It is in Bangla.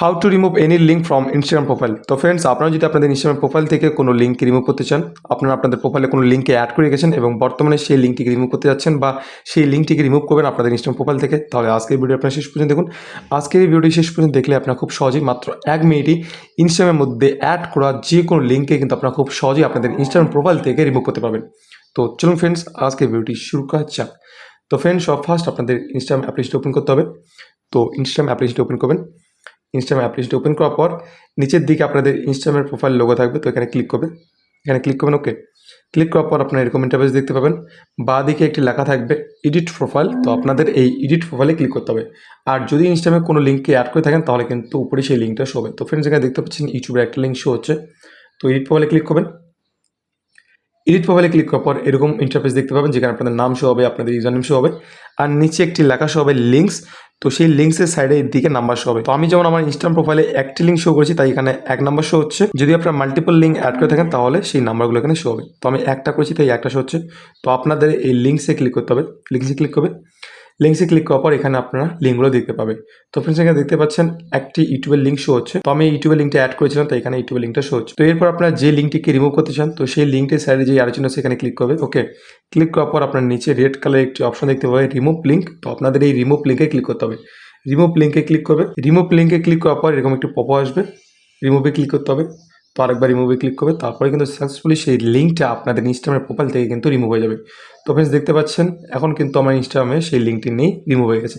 How to remove any link from Instagram profile তো ফ্রেন্ডস আপনারা যদি আপনাদের ইনস্টাগ্রাম প্রোফাইল থেকে কোনো লিঙ্ক রিমুভ করতে চান, আপনারা আপনাদের প্রোফাইলে কোনো লিঙ্কে অ্যাড করে গেছেন এবং বর্তমানে সেই লিঙ্কটিকে রিমুভ করতে যাচ্ছেন বা সেই লিঙ্কটিকে রিমুভ করবেন আপনাদের ইনস্টাগ্রাম প্রোফাইল থেকে, তাহলে আজকের ভিডিও আপনারা শেষ পর্যন্ত দেখুন। আজকের এই ভিডিওটি শেষ পর্যন্ত দেখলে আপনারা খুব সহজেই মাত্র এক মিনিটই ইনস্টাগ্রামের মধ্যে অ্যাড করা যে কোনো লিঙ্কে কিন্তু আপনারা খুব সহজেই আপনাদের ইনস্টাগ্রাম প্রোফাইল থেকে রিমুভ করতে পারবেন। তো চলুন ফ্রেন্ডস আজকের ভিডিওটি শুরু করা যাক। তো ফ্রেন্ডস সব ফার্স্ট আপনাদের ইনস্টাগ্রাম অ্যাপ্লিকেশনটি ওপেন করতে হবে। তো ইনস্টাগ্রাম অ্যাপ্লিকেশনটি ওপেন করবেন। ইনস্টাগ্রাম অ্যাপ্লিকেশনটি ওপেন করার পর নিচের দিকে আপনাদের ইনস্টাগ্রামের প্রোফাইল লোগো থাকবে, তো এখানে ক্লিক করবে এখানে ক্লিক করবেন ওকে ক্লিক করার পর আপনার এরকম ইন্টারভেস দেখতে পাবেন। বা দিকে একটি লেখা থাকবে এডিট প্রোফাইল তো আপনাদের এই এডিট প্রোফাইলে ক্লিক করতে হবে। আর যদি ইনস্টাগ্রামে কোনো লিঙ্কে অ্যাড করে থাকেন, তাহলে কিন্তু উপরে সেই লিঙ্কটা শো হবে। তো ফ্রেন্ডস এখানে দেখতে পাচ্ছেন ইউটিউবের একটা লিঙ্ক শো হচ্ছে। তো এডিট প্রোফাইলে ক্লিক করবেন। এডিট প্রোফাইলে ক্লিক করার পর এরকম ইন্টারফেস দেখতে পাবেন, যেখানে আপনাদের নাম শো হবে, আপনাদের ইউজার নেম শো হবে। আর নিচে একটি লেখা শো হবে লিঙ্কস তো সেই লিঙ্কসের সাইডে দিকে নাম্বার শো হবে। তো আমি যেমন আমার ইনস্টাগ্রাম প্রোফাইলে একটি লিঙ্ক শো করেছি, তাই এখানে এক নাম্বার শো হচ্ছে। যদি আপনার মাল্টিপল লিঙ্ক অ্যাড করে থাকেন, তাহলে সেই নাম্বারগুলো এখানে শো হবে। তো আমি একটা করেছি, তাই একটা শো হচ্ছে। তো আপনাদের এই লিঙ্কসে ক্লিক করতে হবে। লিঙ্কসে ক্লিক করবে। লিঙ্কসে ক্লিক করার পর এখানে আপনারা লিঙ্কগুলো দেখতে পাবে তো ফ্রেন্ডস এখানে দেখতে পাচ্ছেন একটি ইউটিউবের লিঙ্ক শো হচ্ছে। তো আমি ইউটিউবের লিঙ্কটা অ্যাড করেছিলাম তো এখানে ইউটিউবের লিঙ্কটা শো হচ্ছে। তো এরপর আপনারা যে লিঙ্কটিকে রিমুভ করতে চান, তো সেই লিঙ্কটির সাইডে যে আলোচনা সেখানে ক্লিক করবে। ওকে ক্লিক করার পর আপনার নিচে রেড কালার একটি অপশন দেখতে পাবে রিমুভ লিঙ্ক তো আপনাদের এই রিমুভ লিঙ্কে ক্লিক করতে হবে। রিমুভ লিঙ্কে ক্লিক করবে। রিমুভ লিঙ্কে ক্লিক করার পর এরকম একটি পপ আসবে। রিমুভে ক্লিক করতে হবে। তো আরেকবার রিমুভে ক্লিক করবে, তারপরে কিন্তু সাকসেসফুলি সেই লিঙ্কটা আপনাদের ইনস্টাগ্রামের প্রোফাইল থেকে কিন্তু রিমুভ হয়ে যাবে। তো ফ্রেন্ডস দেখতে পাচ্ছেন, এখন কিন্তু আমার ইনস্টাগ্রামে সেই লিঙ্কটি নেই রিমুভ হয়ে গেছে।